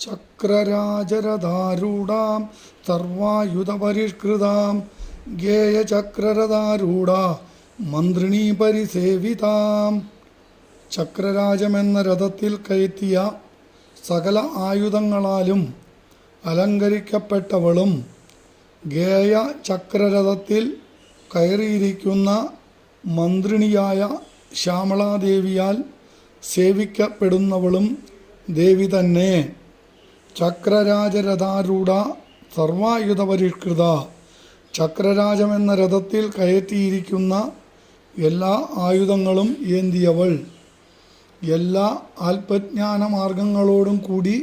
ചക്രരാജരഥാരൂഢാം സർവായുധപരിഷ്കൃതാം ഗേയചക്രരഥാരൂഢ മന്ത്രിണീ പരിസേവിതാം. ചക്രരാജമെന്ന രഥത്തിൽ കയറ്റിയ സകല ആയുധങ്ങളാലും അലങ്കരിക്കപ്പെട്ടവളും ഗേയ ചക്രരഥത്തിൽ കയറിയിരിക്കുന്ന മന്ത്രിണിയായ ശ്യാമളാദേവിയാൽ സേവിക്കപ്പെടുന്നവളും ദേവി തന്നെ. ചക്രരാജരഥാരൂഢ സർവായുധപരിഷ്കൃത. ചക്രരാജമെന്ന രഥത്തിൽ കയറ്റിയിരിക്കുന്ന എല്ലാ ആയുധങ്ങളും ഏന്തിയവൾ. എല്ലാ ആത്മജ്ഞാന മാർഗങ്ങളോടും കൂടി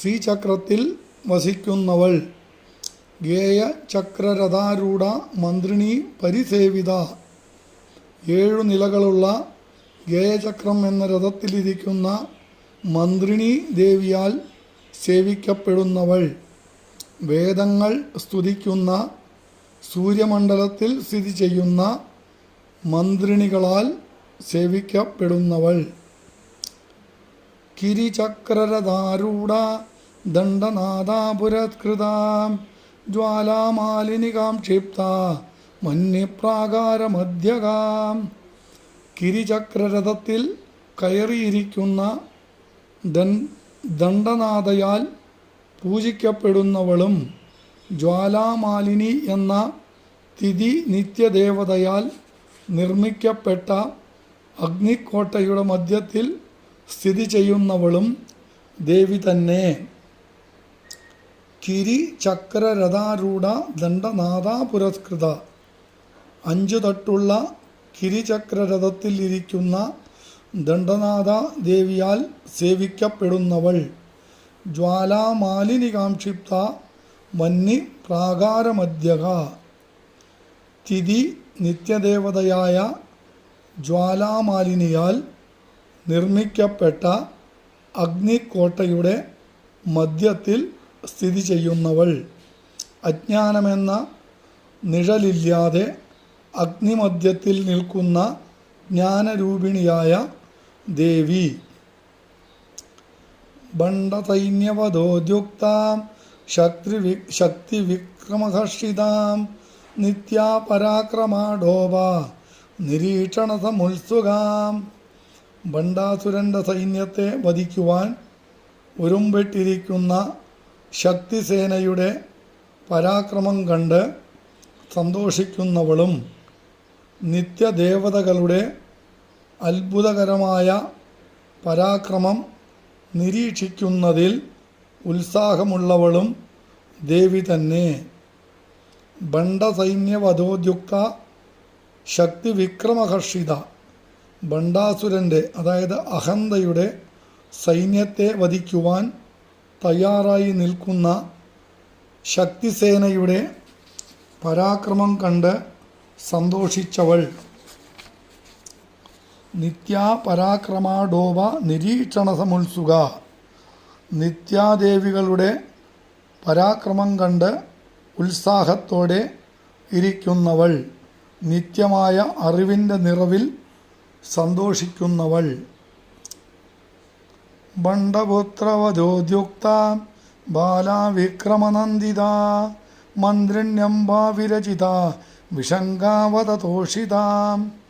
ശ്രീചക്രത്തിൽ വസിക്കുന്നവൾ. ഗേയ ചക്രരഥാരൂഢ മന്ത്രിണി പരിസേവിത. ഏഴു നിലകളുള്ള ഗേയചക്രം എന്ന രഥത്തിലിരിക്കുന്ന മന്ത്രിണി ദേവിയാൽ സേവിക്കപ്പെടുന്നവൾ. വേദങ്ങൾ സ്തുതിക്കുന്ന സൂര്യമണ്ഡലത്തിൽ സ്ഥിതി ചെയ്യുന്ന മന്ത്രിണികളാൽ സേവിക്കപ്പെടുന്നവൾ. കിരിചക്രരഥാരൂഢ ദണ്ഡനാദാപുരത്കൃതാം ജ്വാലാമാലിനികാം ക്ഷിപ്ത മന്യപ്രാകാരമധ്യകാം കിരിചക്രരഥത്തിൽ കയറിയിരിക്കുന്ന ദൻ ദണ്ഡനാഥയാൽ പൂജിക്കപ്പെടുന്നവളും ജ്വാലാമാലിനി എന്ന തിഥി നിത്യദേവതയാൽ നിർമ്മിക്കപ്പെട്ട അഗ്നിക്കോട്ടയുടെ മധ്യത്തിൽ സ്ഥിതി ചെയ്യുന്നവളും ദേവി തന്നെ. കിരി ചക്രരഥാരൂഢ ദണ്ഡനാഥ പുരസ്കൃത അഞ്ചു തട്ടുള്ള കിരിചക്രരഥത്തിൽ ഇരിക്കുന്ന ദണ്ഡനാഥ ദേവിയാൽ സേവിക്കപ്പെടുന്നവൾ. ജ്വാലാമാലിനി കാക്ഷിപ്ത മന്നി പ്രാകാരമധ്യക തിഥി നിത്യദേവതയായ ജ്വാലാമാലിനിയാൽ നിർമ്മിക്കപ്പെട്ട അഗ്നിക്കോട്ടയുടെ മധ്യത്തിൽ സ്ഥിതി ചെയ്യുന്നവൾ അജ്ഞാനമെന്ന നിഴലില്ലാതെ അഗ്നിമധ്യത്തിൽ നിൽക്കുന്ന ജ്ഞാനരൂപിണിയായ ദേവി. ഭണ്ഡസൈന്യവധോദ്യുക്താം ശക്തി ശക്തിവിക്രമഹർഷിതാം നിരീക്ഷണ നിരീക്ഷണസമുത്സുകാം ഭണ്ഡാസുരന്റെ സൈന്യത്തെ വധിക്കുവാൻ ഉരുമ്പെട്ടിരിക്കുന്ന ശക്തിസേനയുടെ പരാക്രമം കണ്ട് സന്തോഷിക്കുന്നവളും നിത്യദേവതകളുടെ അത്ഭുതകരമായ പരാക്രമം നിരീക്ഷിക്കുന്നതിൽ ഉത്സാഹമുള്ളവളും ദേവി തന്നെ. ബണ്ടസൈന്യവധോദ്യുക്ത ശക്തി വിക്രമഹർഷിത ബണ്ടാസുരന്റെ അതായത് അഹന്തയുടെ സൈന്യത്തെ വധിക്കുവാൻ തയ്യാറായി നിൽക്കുന്ന ശക്തിസേനയുടെ പരാക്രമം കണ്ട് സന്തോഷിച്ചവൾ. നിത്യാപരാക്രമാഡോവ നിരീക്ഷണ സമുത്സുക നിത്യാദേവികളുടെ പരാക്രമം കണ്ട് ഉത്സാഹത്തോടെ ഇരിക്കുന്നവൾ. നിത്യമായ അറിവിന്റെ നിറവിൽ സന്തോഷിക്കുന്നവൾ. ഭണ്ഡപുത്രവധോദ്യുക്ത ബാലാവിക്രമനന്ദിത മന്ത്രിണ്യംബാവിരചിത വിഷങ്കാവതതോഷിതാം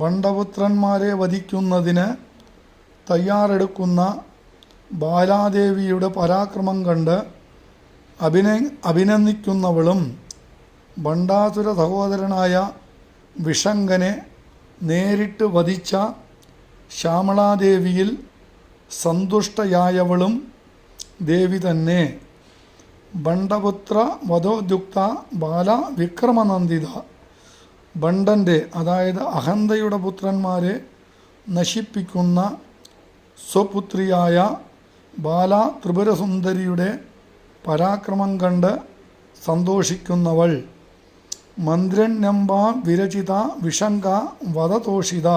ബണ്ഡപുത്രന്മാരെ വധിക്കുന്നതിന് തയ്യാറെടുക്കുന്ന ബാലാദേവിയുടെ പരാക്രമം കണ്ട് അഭിന അഭിനന്ദിക്കുന്നവളും ഭണ്ഡാസുര സഹോദരനായ വിഷങ്കനെ നേരിട്ട് വധിച്ച ശ്യാമളാദേവിയിൽ സന്തുഷ്ടയായവളും ദേവി തന്നെ. ഭണ്ഡപുത്ര വധോദ്യുക്ത ബാല വിക്രമനന്ദിത ബണ്ടന്റെ അതായത് അഹന്തയുടെ പുത്രന്മാരെ നശിപ്പിക്കുന്ന സ്വപുത്രിയായ ബാല ത്രിപുരസുന്ദരിയുടെ പരാക്രമം കണ്ട് സന്തോഷിക്കുന്നവൾ. മന്ത്രണ്യംബ വിരചിത വിഷങ്ക വധതോഷിത.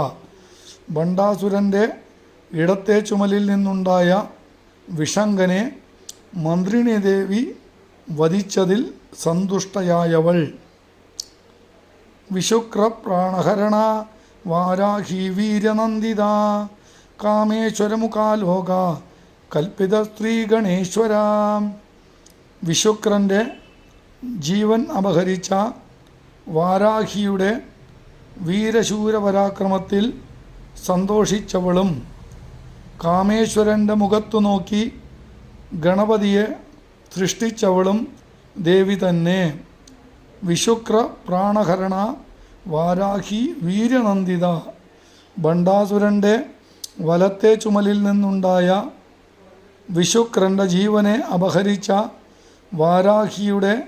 ബണ്ടാസുരന്റെ ഇടത്തെ ചുമലിൽ നിന്നുണ്ടായ വിഷങ്കനെ മന്ത്രിണി ദേവി വധിച്ചതിൽ സന്തുഷ്ടയായവൾ. വിശുക്രപ്രാണഹരണ വാരാഹി വീരനന്ദിത കാമേശ്വരമുഖാലോക കൽപ്പിത സ്ത്രീ ഗണേശ്വര വിശുക്രന്റെ ജീവൻ അപഹരിച്ച വാരാഹിയുടെ വീരശൂരപരാക്രമത്തിൽ സന്തോഷിച്ചവളും കാമേശ്വരന്റെ മുഖത്തു നോക്കി ഗണപതിയെ സൃഷ്ടിച്ചവളും ദേവി തന്നെ. വിശുക്ര പ്രാണഹരണ വാരാഹി വീര്യനന്ദിത ഭണ്ഡാസുരന്റെ വലത്തെ ചുമലിൽ നിന്നുണ്ടായ വിശുക്രന്റെ ജീവനെ അപഹരിച്ച വാരാഹിയുടെ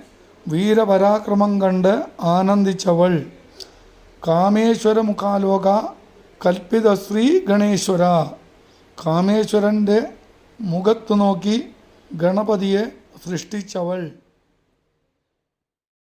വീരപരാക്രമം കണ്ട് ആനന്ദിച്ചവൾ. കാമേശ്വര മുഖാലോക കൽപ്പിത ശ്രീ ഗണേശ്വര. കാമേശ്വരന്റെ മുഖത്തു നോക്കി ഗണപതിയെ സൃഷ്ടിച്ചവൾ.